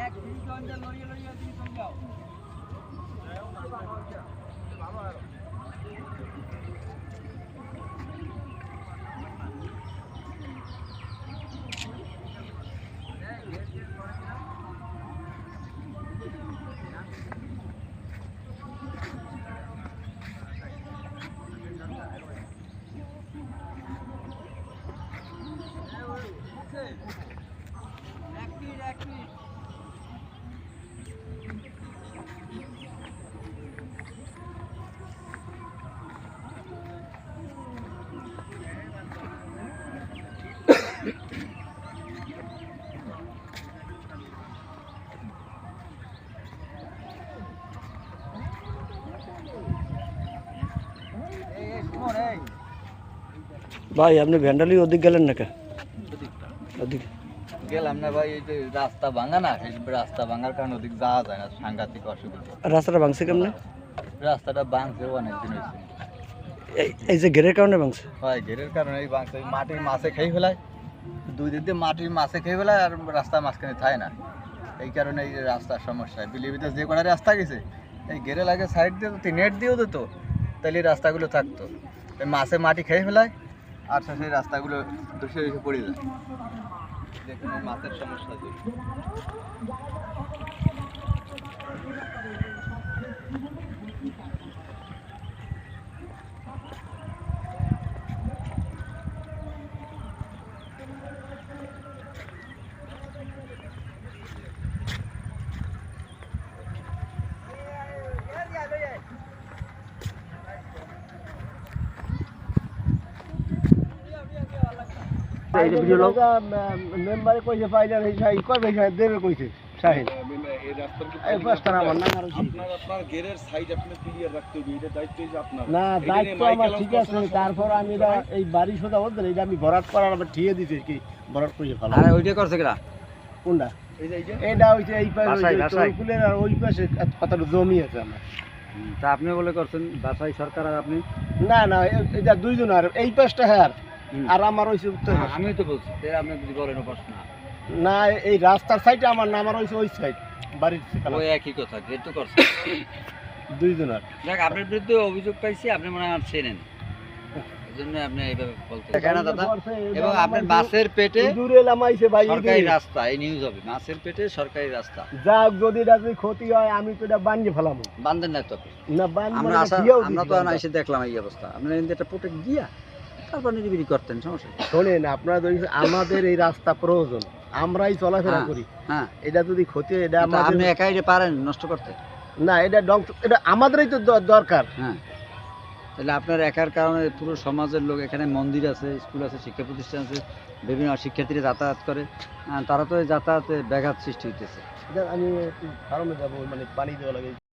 Hey, hey. Back feet, back feet. ভাই আপনি ভ্যান্ডালি ওদিক গেলেন না কে ওদিক। গেলাম না ভাই এই যে রাস্তা ভাঙা না এই রাস্তা ভাঙার কারণে ওদিক যাওয়া যায় না সাংঘাতিক অসুবিধা। রাস্তাটা ভাঙছে কেমনে? রাস্তাটা ভাঙছে অনেকদিন হয়েছে। এই- যে ঘেরের কারণে ভাঙছে? হয় ঘেরের কারণে এই ভাঙছে মাটির মাছে খেয়ে ফেলায়। দুই দিক দিয়ে মাটির মাছে খেয়ে ফেলায় আর রাস্তা মাঝখানে থাকে না। এই কারণে এই যে রাস্তার সমস্যা। বিলিবিতে যে কটা রাস্তা গেছে এই ঘেরে লাগে সাইড দিয়ে যদি নেট দিয়েও দিত তাহলে রাস্তাগুলো থাকতো। মাছে মাটি খেয়ে ফেলায় আর সেই রাস্তাগুলো ধসে ধসে পড়ে যায়। দেখুন মাছের সমস্যা মেম্বারে কইছে পাইলে এই সাই কবে সাই দেবে কইছে শাহিন এই পাঁচটা আমার নাম আর হইছে। না দায়িত্ব আমার ঠিক আছে তারপর আমি এটা এই বাড়ি সোজা বলতে এটা আমি ভরাট করার আবার ঠিয়ে দিতে কি ভরাট করে ফেলা ওইটা করছে কিনা কোনটা? এটা হইছে এই পাশে বাসায়, বাসায়। আর ওই পাশে কতটা জমি আছে আমার। তা আপনি বলে করছেন বাসাই সরকার আর আপনি? না না এটা দুইজন আর এই পাশটা হ্যাঁ আর আমার হইছে উত্তর পাশ। আমি তো বলছি আপনি যদি বলেন প্রশ্ন না। এই রাস্তার সাইডে আমার নাম আর হইছে ওই সাইড বাড়ির ওই একই কথা গেট তো করছে। দুইজন আর দেখ আপনার বিরুদ্ধে অভিযোগ পাইছি আপনি মনে হয় চেনেন। এই জন্য আপনি এইভাবে বলতে কেন দাদা এবং আপনার বাসের পেটে দূরে লামাইছে ভাই সরকারি রাস্তা এই নিউজ হবে। মাছের পেটে সরকারি রাস্তা। যাক যদি এটা যদি ক্ষতি হয় আমি তো এটা বানিয়ে ফেলাম বান্ধেন না তো না বান আমরা আমরা তো এসে দেখলাম এই অবস্থা। থেকে একটা প্রোটেক্ট দিয়া তারপর নিরিবিলি করতেন সমস্যা? শোনেন আপনারা যদি আমাদের এই রাস্তা প্রয়োজন আমরাই চলাফেরা হ্যাঁ। করি। হ্যাঁ। এটা যদি ক্ষতি এটা আমাদের আপনি একাই রে পারেন নষ্ট করতে? না এটা ডং এটা আমাদেরই তো দরকার। হ্যাঁ। তাহলে আপনার একার কারণে পুরো সমাজের লোক এখানে মন্দির আছে স্কুল আছে শিক্ষা প্রতিষ্ঠান আছে বিভিন্ন শিক্ষার্থীরা যাতায়াত করে। তারা তো যাতায়াতে ব্যাঘাত সৃষ্টি হইতেছে। এটা আমি ফার্মে যাব মানে পানি দেওয়া লাগে।